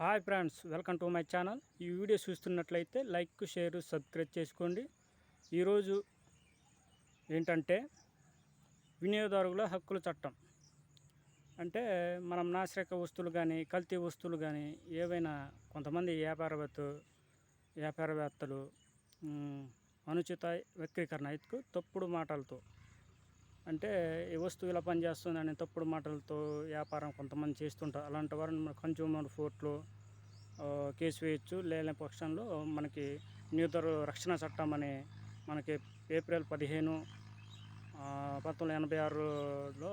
Hi friends welcome to my channel. ఈ video చూస్తున్నట్లయితే like share subscribe చేసుకోండి. ఈరోజు ఏంటంటే వినియోగదారుల హక్కుల చట్టం. అంటే మనం నాశరక వస్తువులు కానీ కల్తీ వస్తువులు కానీ ఏవైనా కొంతమంది వ్యాపారవేత్త వ్యాపారవేత్తలు అనుచిత వ్యక్తీకరణ తప్పుడు మాటలతో అంటే ఈ వస్తువు ఇలా పనిచేస్తుందని తప్పుడు మాటలతో వ్యాపారం కొంతమంది చేస్తుంటారు. అలాంటి వారిని మన కన్జ్యూమర్ కోర్టులో కేసు వేయచ్చు. లేని పక్షంలో మనకి నిరుదరు రక్షణ చట్టం అని మనకి ఏప్రిల్ పదిహేను పంతొమ్మిది వందల ఎనభై ఆరులో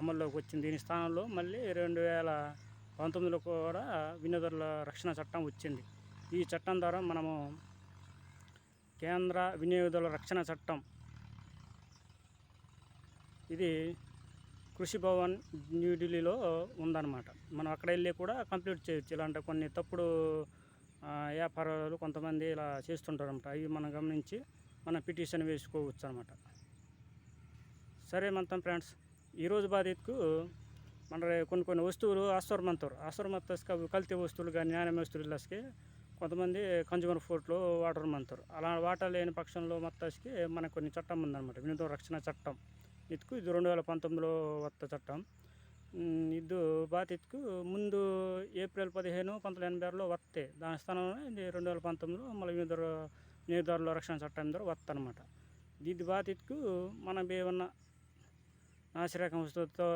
అమల్లోకి వచ్చింది. దీని స్థానంలో మళ్ళీ రెండు వేల పంతొమ్మిదిలో కూడా వినియోగదారుల రక్షణ చట్టం వచ్చింది. ఈ చట్టం ద్వారా మనము కేంద్ర వినియోగదారుల రక్షణ చట్టం ఇది కృషి భవన్ న్యూఢిల్లీలో ఉందన్నమాట. మనం అక్కడ వెళ్ళి కూడా కంప్లీట్ చేయొచ్చు. ఇలాంటి కొన్ని తప్పుడు వ్యాపారాలు కొంతమంది ఇలా చేస్తుంటారు అనమాట అవి మనం గమనించి మనం పిటిషన్ వేసుకోవచ్చు అనమాట సరే మంతం ఫ్రెండ్స్ ఈరోజు బాధితుకు మన కొన్ని కొన్ని వస్తువులు ఆశ్వరమంతారు ఆశ్వరమంతస్కి కల్తీ వస్తువులు కానీ నాణ్యమైన వస్తువులు కొంతమంది కన్జ్యూమర్ ఫోర్ట్లో వాటర్ మంతారు అలా వాటర్ లేని పక్షంలో మొత్తానికి మనకు కొన్ని చట్టం ఉందన్నమాట. వినోద రక్షణ చట్టం. ఇతుకు ఇది రెండు వేల పంతొమ్మిదిలో వత్త చట్టం. ఇది ఇది బాధితుకు ముందు ఏప్రిల్ పదిహేను పంతొమ్మిది ఎనభై ఆరులో వస్తే దాని స్థానంలో ఇది రెండు వేల పంతొమ్మిదిలో మళ్ళీ వినియోగ వినియోగదారుల రక్షణ చట్టం ద్వారా వత్త అనమాట ఇది బాధితుకు మనం ఏమన్నా నాసిరకం వస్తువుతో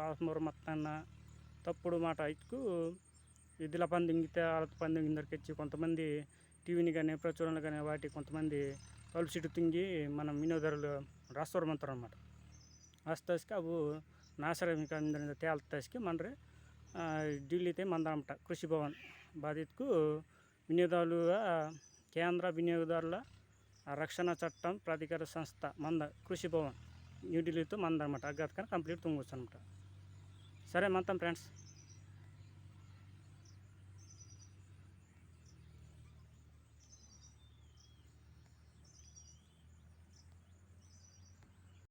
ఆత్మవరం మొత్తాన్న తప్పుడు మాట ఇటుకు ఇదిలా పందింగితే వాళ్ళ పందింగి ఇచ్చి కొంతమంది టీవీని కానీ ప్రచురణలు కానీ వాటి కొంతమంది తలుపు తుంగి తింగి మనం వినియోగదారులు రాస్తూరమంటారు అనమాట వస్తాస్కి అವು నాశరమిక తేల్తాస్కి మనరి ఢిల్లీతే మందనమాట కృషి భవన్ బాధితుకు వినియోగదారులుగా కేంద్ర వినియోగదారుల రక్షణ చట్టం ప్రాధికార సంస్థ మంద కృషి భవన్ న్యూఢిల్లీతో మందనమాట అగ్గతకని కంప్లీట్ తుంగొచ్చు అనమాట సరే మంతం ఫ్రెండ్స్